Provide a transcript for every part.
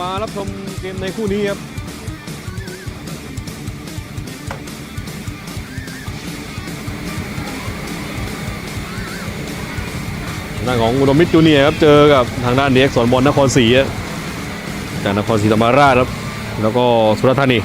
มารับชมเกมในคู่นี้ครับทางด้านของอุดมมิตรจูเนียครับเจอกับทางด้านเด็กสอนบอลนครศรีจากนครศรีธรรมราชครับแล้วก็สุราษฎร์ธานี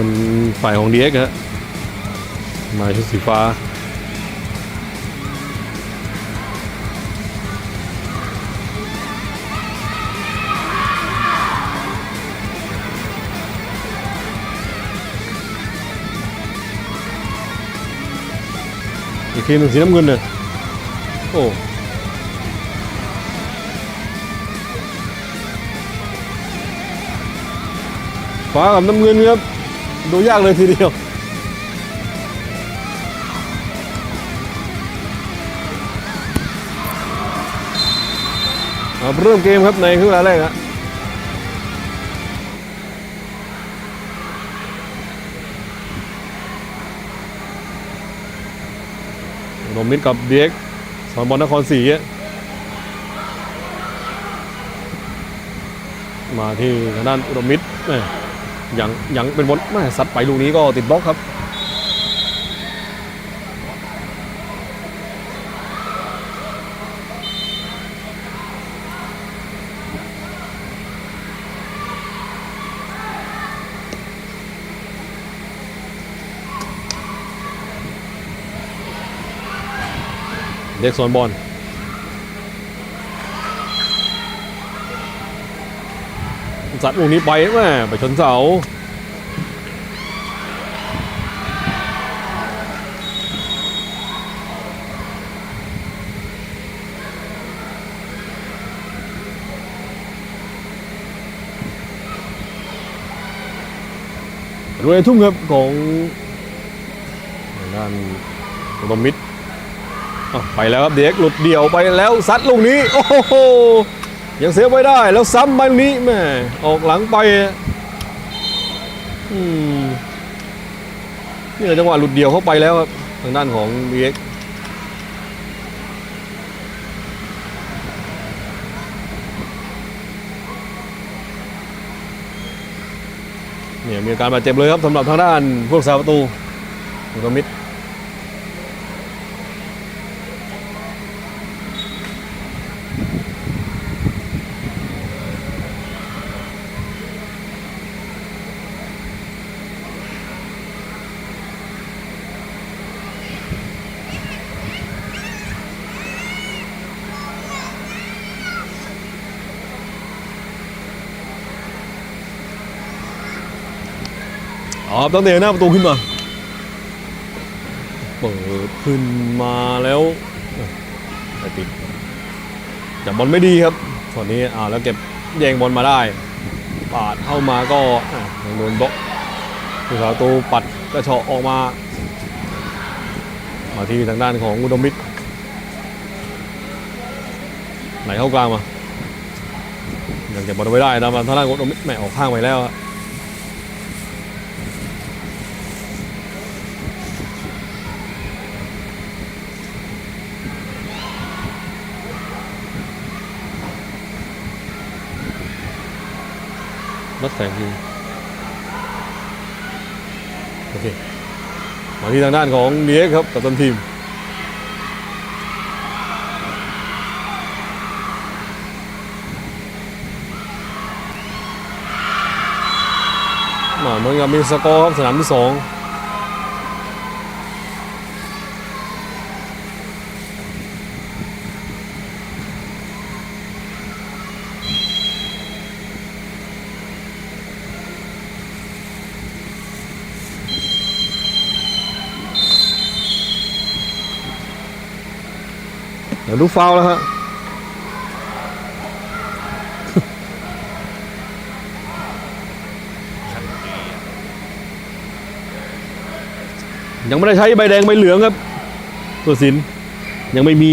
เป็นฝ่ายของเด็กฮะมาชุดสีฟ้าอีกทีมหนึ่งสีน้ำเงินเลยโอ้ฟ้ากับน้ำเงินครับ ดูยากเลยทีเดียว เริ่มเกมครับในครึ่งเวลาแรกฮะอุดมมิตรกับเด็กสอนบอลนครศรีมาที่ทางด้านอุดมมิตรแม่ ยังยังเป็นบอลแม่สัตว์ไปลูกนี้ก็ติดบล็อกครับ เด็กสวนบอล สัตว์ลูกนี้ไปแม่ไปชนเสารวยทุ่มครับของทางด้านอุดมมิตรอ้าวไปแล้วครับเด็กหลุดเดี่ยวไปแล้วซัดลูกนี้ โอ้โห ยังเสียไม่ได้แล้วซ้ำไปลูกนี้แม่ออกหลังไปอืมนี่จังหวะหลุดเดี่ยวเข้าไปแล้วครับทางด้านของเด็กเนี่ยมีอาการบาดเจ็บเลยครับสำหรับทางด้านพวกสาประตูอุตมิตร อ๋อตั้งแต่หน้าประตูขึ้นมา เปิดขึ้นมาแล้วไปติดจับบอลไม่ดีครับตอนนี้อ่าแล้วเก็บแย่งบอลมาได้ ปาดเข้ามาก็โดนบล็อกผู้สาประตูปัดกระเฉาะออกมา มาที่ทางด้านของอุดมมิตรไหลเข้ากลางมายังเก็บบอลไว้ได้นะมาทางด้านอุดมมิตรแหม่ออกข้างไปแล้ว อะรถแสงทีโอเค มาที่ทางด้านของเนียครับกับตันทีมมาเหมือนกับมีสกอร์ครับสนามที่สอง เดี๋ยวดูฟาวล์แล้วฮะยังไม่ได้ใช้ใบแดงใบเหลืองครับตัวสินยังไม่มี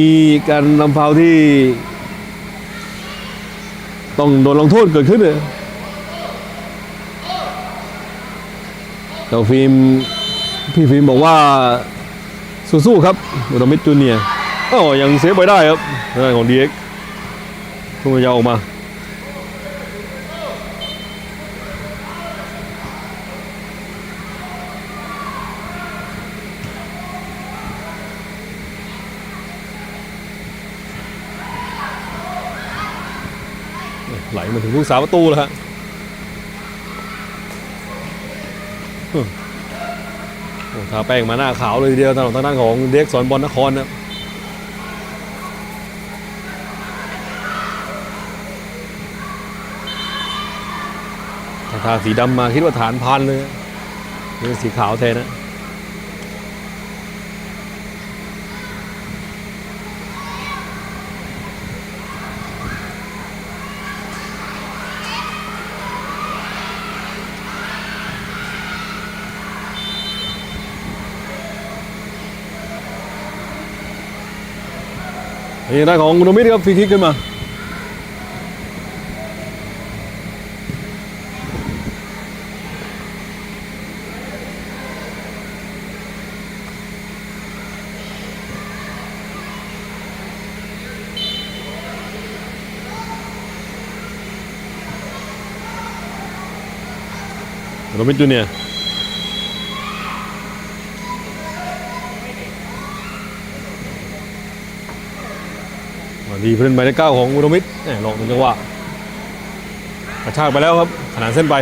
การนำฟาวล์ที่ ต้องโดนลงโทษเกิดขึ้นเลยแต่ฟิล์มพี่ฟิล์มบอกว่าสู้ๆครับอุดมิตจูเนียร์ อ๋อยังเซฟไว้ได้ครับทางด้ของดีเอ็กทุ่งยาวออกมาไหลมาถึงผู้สาประตูแล้วฮะโอ้ทาแป้งมาหน้าขาวเลยทีเดียวทางทางด้านของเด็กสอนบอลนครนะ ถ้าสีดำมาคิดว่าฐานพันเลยนี่สีขาวแทนนะนี่ได้ของอุดมิตรครับฟรีคิกขึ้นมา อุดมิตจูเนียดีเพื่อนหมายเลขเก้าของอุดมิตแหมหลอกหนึ่งจังหวะกระชากไปแล้วครับ ขนานเส้นไป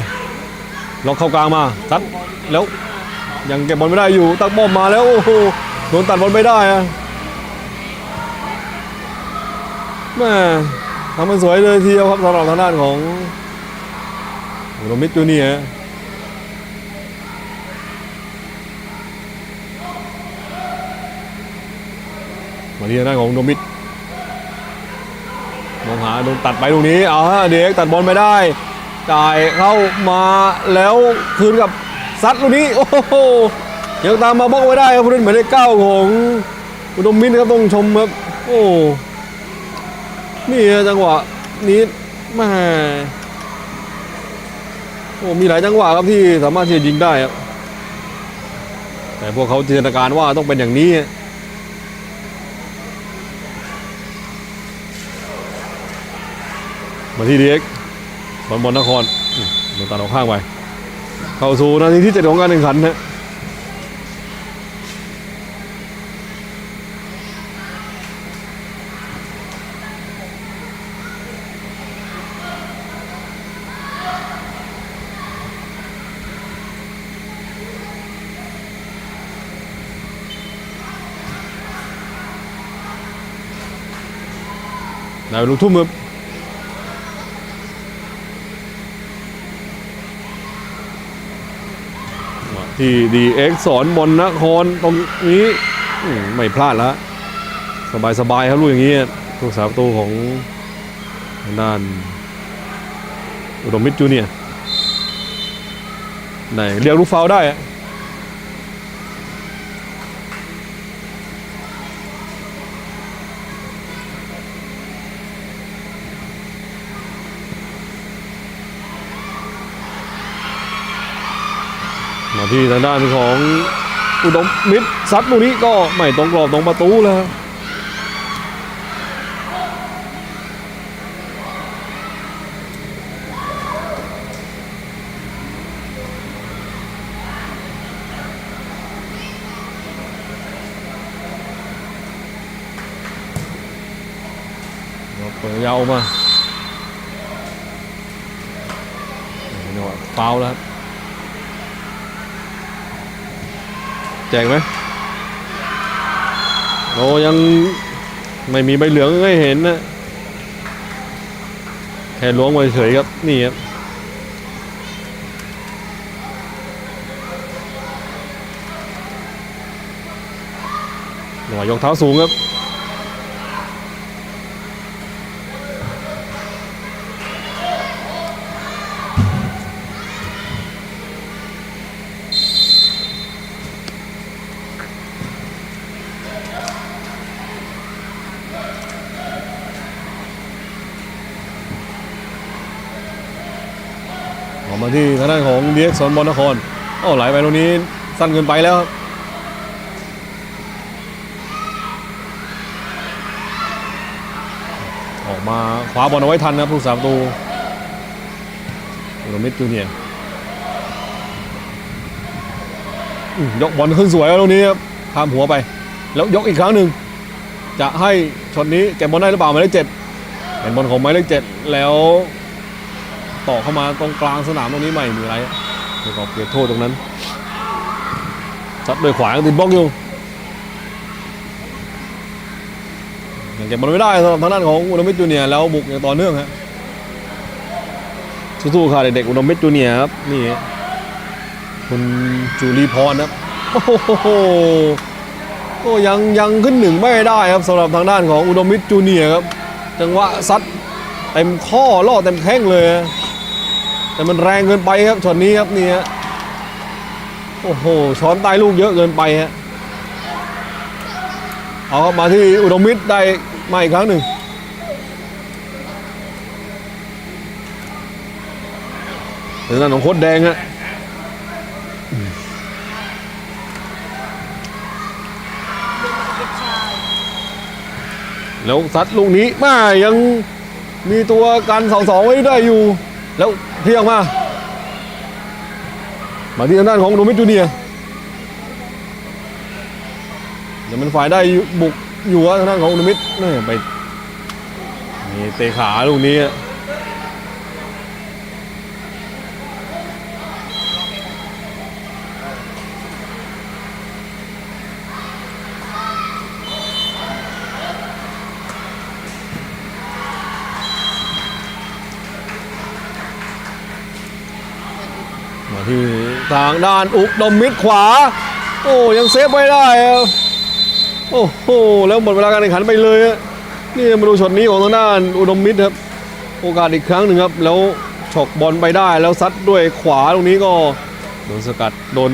ล็อกเข้ากลางมาซัดแล้วยังเก็บบอลไม่ได้อยู่ ตักบอมมาแล้ว โอ้โหโดนตัดบอลไม่ได้อะแม่ทำมันสวยเลยทีเดียวครับสำหรับทางด้านของอุดมิตจูเนียร์ มาที่ทางด้าของอุดมิตมองหาโดนตัดไปตรงนี้เอาฮะเด็กตัดบอลไม่ได้จ่ายเข้ามาแล้วคืนกับซัดลูกนี้โอ้โหยังตามมาบล็อกไว้ได้ครับผู้เล่นหมายเลขเก้าของอุดมมินทร์ครับต้องชมครับโอ้นี่จังหวะนี้แม่โอ้มีหลายจังหวะครับที่สามารถที่จะยิงได้ครับแต่พวกเขาจินตนาการว่าต้องเป็นอย่างนี้ มาที่ดีเอ็กบอลบอลนครมโดนตัดออกข้างไป เข้าสู่นาทีที่เจ็ดของการแข่งขันฮะได้ลูกทุ่มครับ ที่ดีเอ็กสอนบนนครตรงนี้ไม่พลาดแล้วสบายสบายๆครับลูกอย่างนี้ลูกสาวประตูของด้านอุดมมิตรจูเนียร์ไหนเรียกลูกฟาวได้ ที่ทางด้านของอุดมมิตรซัดลูกนี้ก็ไม่ตรงกรอบตรงประตูแล้วเปิดยาวมาจังหวะฟาวล์แล้วครับ แจกไหมโอ้ยังไม่มีใบเหลืองให้เห็นนะแค่ล้วงไว้เฉยครับนี่ครับหน่วยยกเท้าสูงครับ ออกมาที่ทางด้านของเดียกสอนบอลนครโอ้ไหลไปตรงนี้สั้นเกินไปแล้วครับออกมาคว้าบอลเอาไว้ทันนะครับผู้สาประตูโรมิดจูเนียยกบอลขึ้นสวยครับตรงนี้ครับข้ามหัวไป แล้วยกอีกครั้งหนึ่งจะให้ช็อตนี้เก็บบอลได้หรือเปล่าหมายเลขเจ็ดเป็นบอลของหมายเลขเจ็ดแล้ว ต่อเข้ามาตรงกลางสนามตรงนี้ไม่มีอะไรเดี๋ยวก็เปลี่ยนโทษตรงนั้นซัดโดวยขวาติดบล็อกอยู่ยังเก็บบอลไม่ได้สำหรับทางด้านของอุดมมิตรจูเนียแล้วบุกอย่างต่อเนื่องฮะสู้ๆค่ะเด็กๆอุดมมิตรจูเนียครับนี่คุณจูลีพรนะครับโอ้โหก็ยังยังขึ้นหนึ่งไม่ได้ครับสำหรับทางด้านของอุดมมิตรจูเนียครับจังหวะซัดเต็มข้อล่อเต็มแข้งเลย แต่มันแรงเกินไปครับช็อตนี้ครับนี่ฮะโอ้โหช้อนใต้ลูกเยอะเกินไปฮะเอามาที่อุดมมิตรได้มาอีกครั้งหนึ่งทางด้านของโคตรแดงฮะแล้วซัดลูกนี้มายังมีตัวกันสองสองไว้ได้อยู่ แล้วเพียงมามาที่ทางด้านของโดมิจูเนียเดี๋ยวมันฝ่ายได้บุกอยู่ว่าทางด้านของโดมิตนี่ไปมีเตะขาลูกนี้ ทางด้านอุดมมิตรขวา โอ้ยังเซฟไว้ได้ครับโอ้โหแล้วหมดเวลาการแข่งขันไปเลยอะนี่มาดูช็อตนี้ของทางด้านอุดมมิตรครับ โอกาสอีกครั้งหนึ่งครับ แล้วฉกบอลไปได้แล้วซัดด้วยขวาตรงนี้ก็โดนสกัดโดน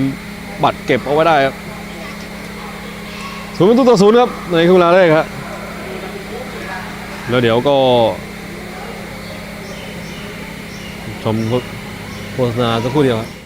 บัตรเก็บเอาไว้ได้ครับศูนย์ประตูต่อศูนย์ครับในครึ่งเวลาแรกครับแล้วเดี๋ยวก็ชมโฆษณาสักครู่เดียวครับ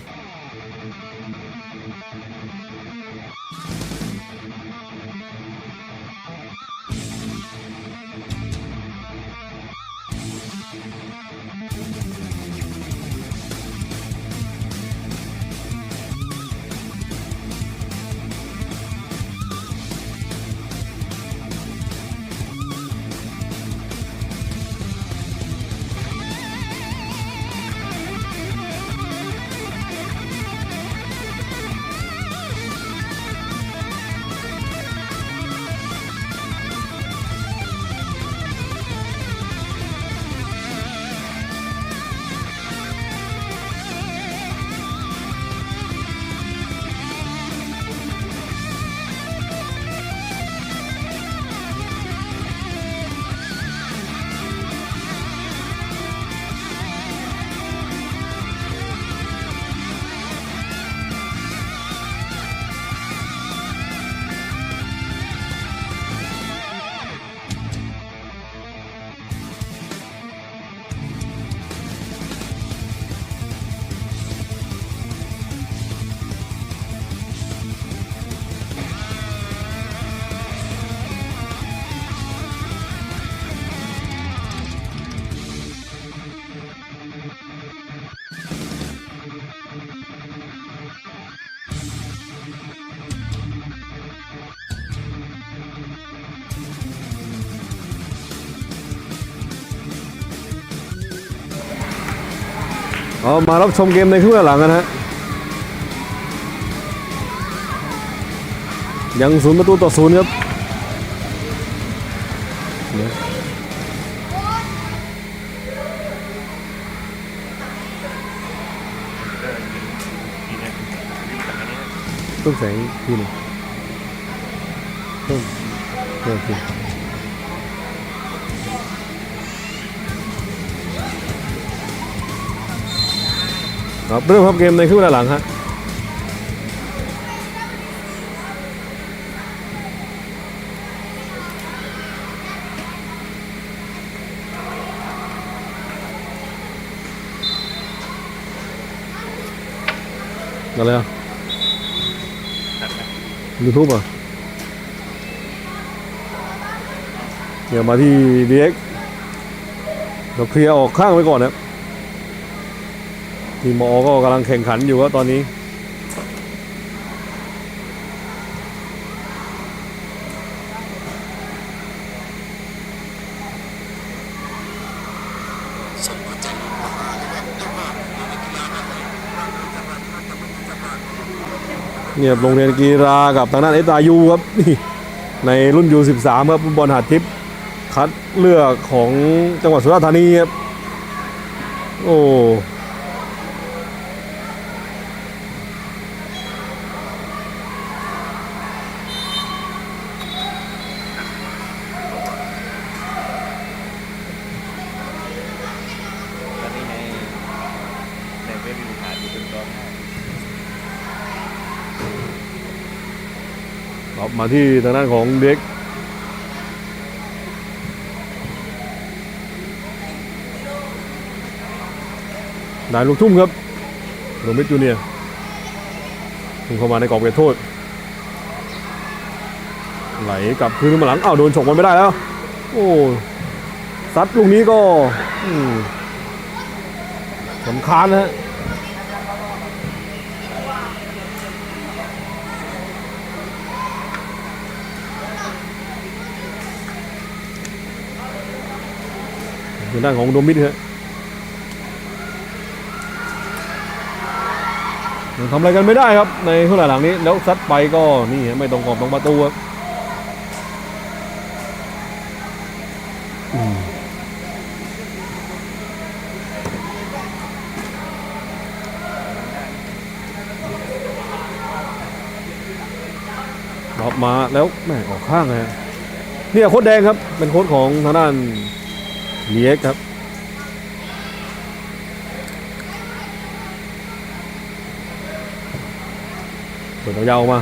เอามารับชมเกมในครึ่งหลังกันฮะยังศูนย์ประตูต่อศูนย์ครับต้นแสงทีหนึงต้นเพิ่มที ครับเริ่มครับเกมในครึ่งเวลาหลังฮะอะไรอะดูทูบอะเดี๋ยวมาที่ DX เราเคลียร์ออกข้างไว้ก่อนนะ ทีมมอก็กำลังแข่งขันอยู่ครับตอนนี้ เนี่ยโรงเรียนกีฬากับทางด้านเอสอายูครับนี่ในรุ่นยู13ครับฟุตบอลหาดทิพย์คัดเลือกของจังหวัดสุราษฎร์ธานีครับโอ้ ตอนนี้ในในเว็บมีปัญหาอยู่เป็นร้องไห้ ครับมาที่ทางด้านของเด็กนายลูกทุ่มครับโรมิดจูเนียร์พุ่งเข้ามาในกรอบเขตโทษ ไหลกลับคืนมาหลังอ้าวโดนฉกมันไม่ได้แล้ว โอ้ซัดลูกนี้ก็สำคัญนะฮะ ทาง ด้านของโดมิดฮะยังทำอะไรกันไม่ได้ครับ ในครึ่งหลังนี้แล้วซัดไปก็นี่ฮะไม่ตรงกรอบตรงประตูครับอืมออกมาแล้วแม่งออกข้างเลยฮะเนี่ยโค้ดแดงครับ เป็นโค้ดของทางด้าน เลียกครับเปิดเยาวมา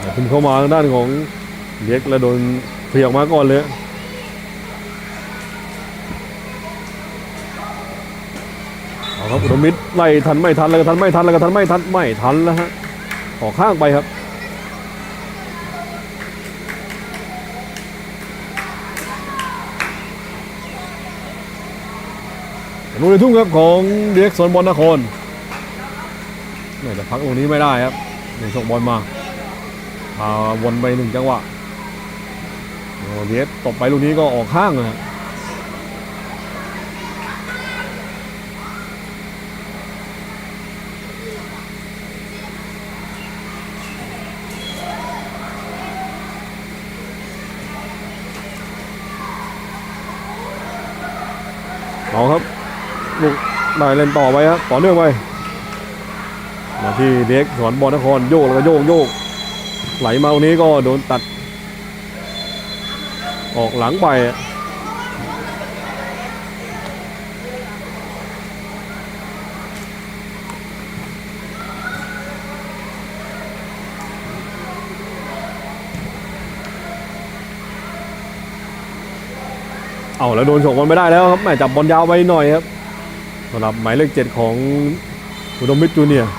เดี๋ยวคุมเข้ามาทางด้านของเลียกแล้วโดนเพียออกมาก่อนเลย เอาครับอุดมมิตรไล่ทันไม่ทันแล้วก็ทันไม่ทันแล้วก็ทันไม่ทันไม่ทันแล้วฮะออกข้างไปครับลูกในทุ่งครับของเด็กสนบอลนครน่าจะพักตรงนี้ไม่ได้ครับหนึ่งชกบอลมาพาวนไปหนึ่งจังหวะโอ้เด็กตบไปลูกนี้ก็ออกข้างนะ เอาครับลูกได้เล่นต่อไปครับต่อเนื่องไปมาที่เด็กสอนบอลนครโยกแล้วก็โยกโยกไหลมาตรงนี้ก็โดนตัด ออกหลังไป เอาแล้วโดนฉกบอลไม่ได้แล้วครับแหม่จับบอลยาวไปหน่อยครับสำหรับหมายเลขเจ็ดของอุดมมิตรจูเนียร์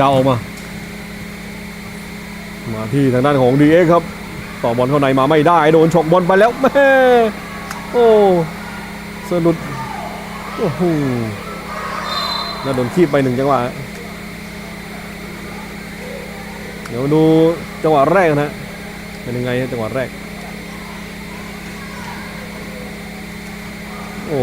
ยาวออกมา มาที่ทางด้านของดีเอครับ ต่อบอลเข้าในมาไม่ได้ โดนฉกบอลไปแล้วแม่โอ้สะดุดโอ้โห แล้วโดนคีบไปหนึ่งจังหวะ เดี๋ยวดูจังหวะแรกนะเป็นยังไงจังหวะแรก โอ้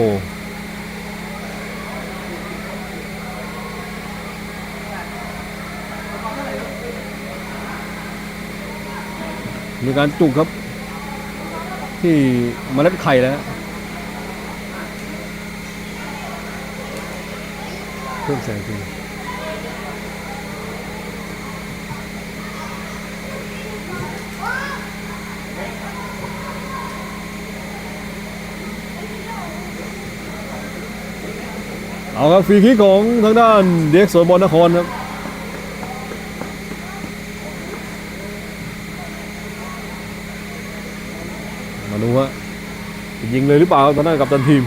มีการจุกครับ ที่มเมล็ดไข่แล้ว เพิ่มแสงทีเอาครับฟรีคิกของทางด้านเด็กสวนบอลนครครับมาดูว่ายิงเลยหรือเปล่าตอนนั้นกับตันทีม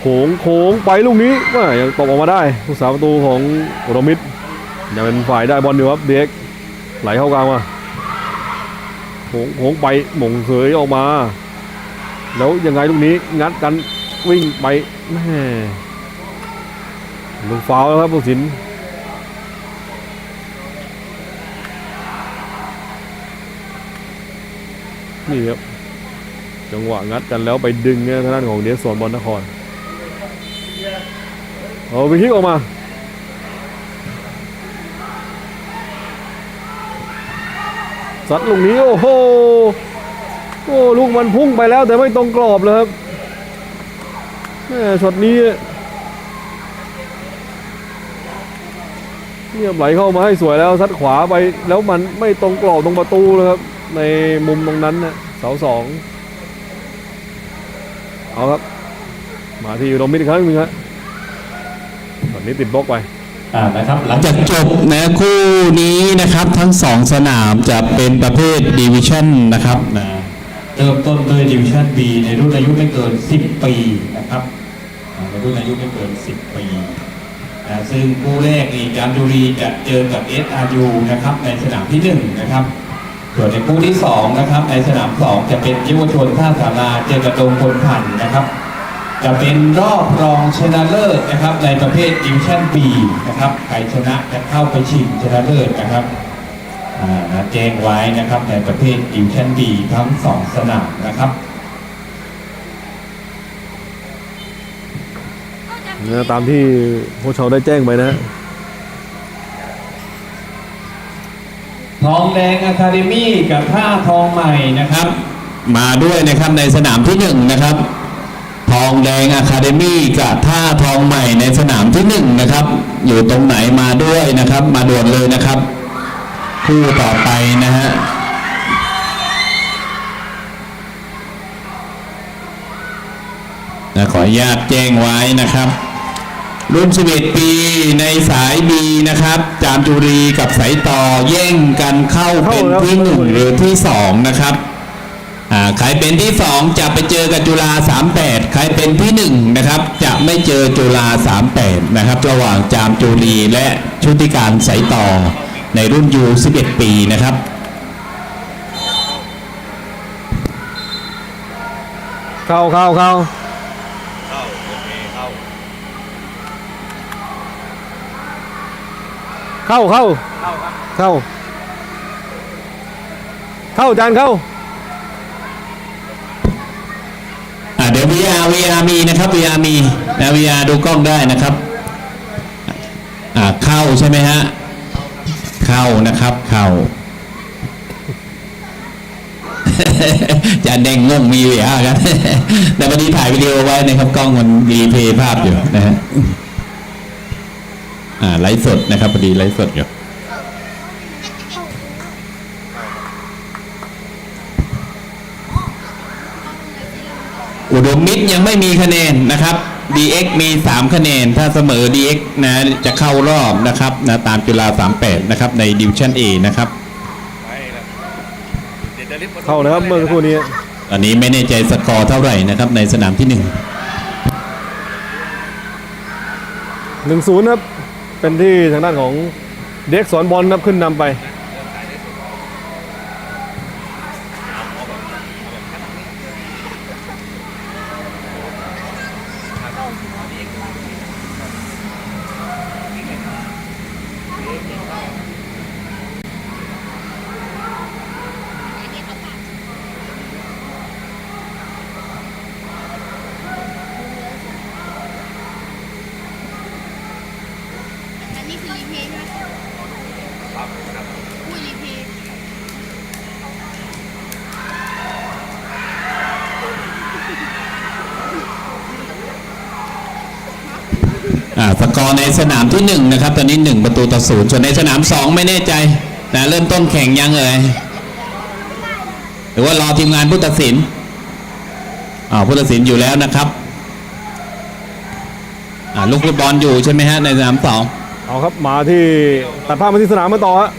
โขงโขงไปลูกนี้ว่ายังตบออกมาได้ผู้สาประตูของโรมิดยังเป็นฝ่ายได้บอลอยู่ครับเด็กไหลเข้ากลางมาโขงโขงไปหม่งเสยออกมา แล้วยังไงลูกนี้งัดกันวิ่งไปแม่ลูกฟาวแล้วครับผู้สินนี่ครับจังหวะงัดกันแล้วไปดึงเนี่ยทางด้านของเดียสวนบอลนคร เอาไปคิกออกมาสัตว์ลูกนี้โอ้โหโอ้ลูกมันพุ่งไปแล้วแต่ไม่ตรงกรอบเลยครับแม่ช็อตนี้เงียบไหลเข้ามาให้สวยแล้วซัดขวาไปแล้วมันไม่ตรงกรอบตรงประตูเลยครับ ในมุมตรงนั้นนะเสาสองเอาครับ มาที่อุดมมิตรครั้งหนึ่งครับ ตอนนี้ติดบล็อกไปอ่านะครับหลังจากจบนะคู่นี้นะครับทั้งสองสนามจะเป็นประเภทดิวิชั่นนะครับนะเริ่มต้นด้วยดิวิชั่น B ในรุ่นอายุไม่เกิน 10 ปีนะครับอ่าในรุ่นอายุไม่เกิน 10 ปีนะซึ่งคู่แรกนี่การดูรีจะเจอกับ SRU นะครับในสนามที่ 1 นะครับ ส่วนในคู่ที่ 2 นะครับ ในสนาม 2 จะเป็นเยาวชนท่าสาราเจอกับดงพลพันธ์นะครับ จะเป็นรอบรองชนะเลิศนะครับ ในประเภทดิวชั่น B นะครับใครชนะจะเข้าไปชิงชนะเลิศนะครับอ่านะแจ้งไว้นะครับในประเภทดิวชั่น B ทั้งสองสนามนะครับนะตามที่พวกเราได้แจ้งไปนะฮะทองแดงอะคาเดมี่กับท่าทองใหม่นะครับ มาด้วยนะครับในสนามที่หนึ่งนะครับ ทองแดงอะคาเดมี่กับท่าทองใหม่ในสนามที่หนึ่งนะครับ อยู่ตรงไหนมาด้วยนะครับ มาด่วนเลยนะครับ คู่ต่อไปนะฮะนะขออนุญาตแจ้งไว้นะครับ รุ่น 11 ปีในสายบีนะครับ จามจุรีกับสายต่อแย่งกันเข้าเป็นที่หนึ่งหรือที่สองนะครับ ใครเป็นที่สองจะไปเจอกับจุฬา38 ใครเป็นที่หนึ่งนะครับ จะไม่เจอจุฬา38 นะครับ ระหว่างจามจุรีและชุติการสายต่อในรุ่นยู11 ปีนะครับเข้าเข้าเข้าเข้าโอเคเข้าเข้าเข้าเข้าครับเข้าเข้าจานเข้าอ่าเดี๋ยว VR VR มีนะครับ VR มีนะ VR ดูกล้องได้นะครับอ่าเข้าใช่ไหมฮะ เข้านะครับ เข้าจานแดงงงมี VR กันแต่วันนี้ถ่ายวิดีโอไว้นะครับ กล้องมันรีเพย์ภาพอยู่นะฮะอ่าไลฟ์สดนะครับพอดีไลฟ์สดอยู่ อุดมมิตรยังไม่มีคะแนนนะครับ DX มี 3 คะแนน ถ้าเสมอ DX นะจะเข้ารอบนะครับนะตามจุฬา38 นะครับ ในดิวชั่น A นะครับไปแล้วเดี๋ยวจะรีบมเข้าเลยครับเมื่อสักครู่นี้ตอนนี้ไม่แน่ใจสกอร์เท่าไหร่นะครับ ในสนามที่1หนึ่งศูนย์ครับเป็นที่ทางด้านของเด็กสอนบอลครับขึ้นนำไป อันนี้คือรีเพย์ใช่ไหมพูดรีเพย์ อ่า สกอร์ในสนามที่1นะครับตอนนี้ 1 ประตูต่อศูนย์ส่วนในสนาม 2 ไม่แน่ใจนะเริ่มต้นแข่งยังเลยหรือว่ารอทีมงานผู้ตัดสินอ่าผู้ตัดสินอยู่แล้วนะครับอ่าลูกฟุตบอลอยู่ใช่ไหมฮะในสนามสองเอาครับมาที่ตัดภาพมาที่สนามมาต่อฮะ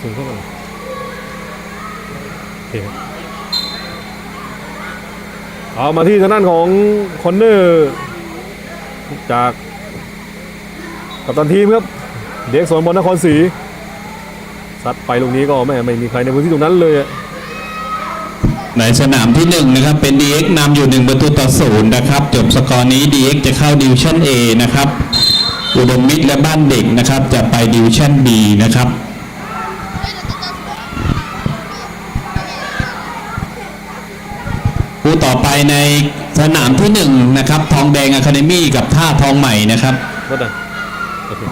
สูงเข้าไปโอเคครับ เอามาที่ทางด้านของคอนเนอร์จากกัปตันทีมครับ เด็กสวนบอลนครศรีซัดไปตรงนี้ก็ไม่ไม่มีใครในพื้นที่ตรงนั้นเลยในสนามที่หนึ่งนะครับเป็น DX นำอยู่หนึ่งประตูต่อศูนย์นะครับจบสกอร์นี้ DX จะเข้าดิวชั่น A นะครับอุดมมิตรและบ้านเด็กนะครับจะไปดิวชั่น B นะครับ คู่ต่อไปในสนามที่หนึ่งนะครับ ทองแดงอะคาเดมี่กับท่าทองใหม่นะครับก็ได้โอเค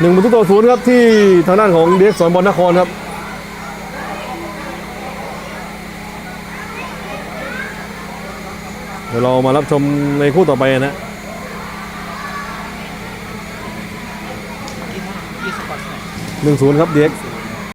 หนึ่งประตูต่อศูนย์ครับที่ทางด้านของเด็กสวนบอลนครครับ เดี๋ยวเรามารับชมในคู่ต่อไปนะ ยี่สิบกว่าเท่าไหร่ หนึ่งศูนย์ครับเด็ก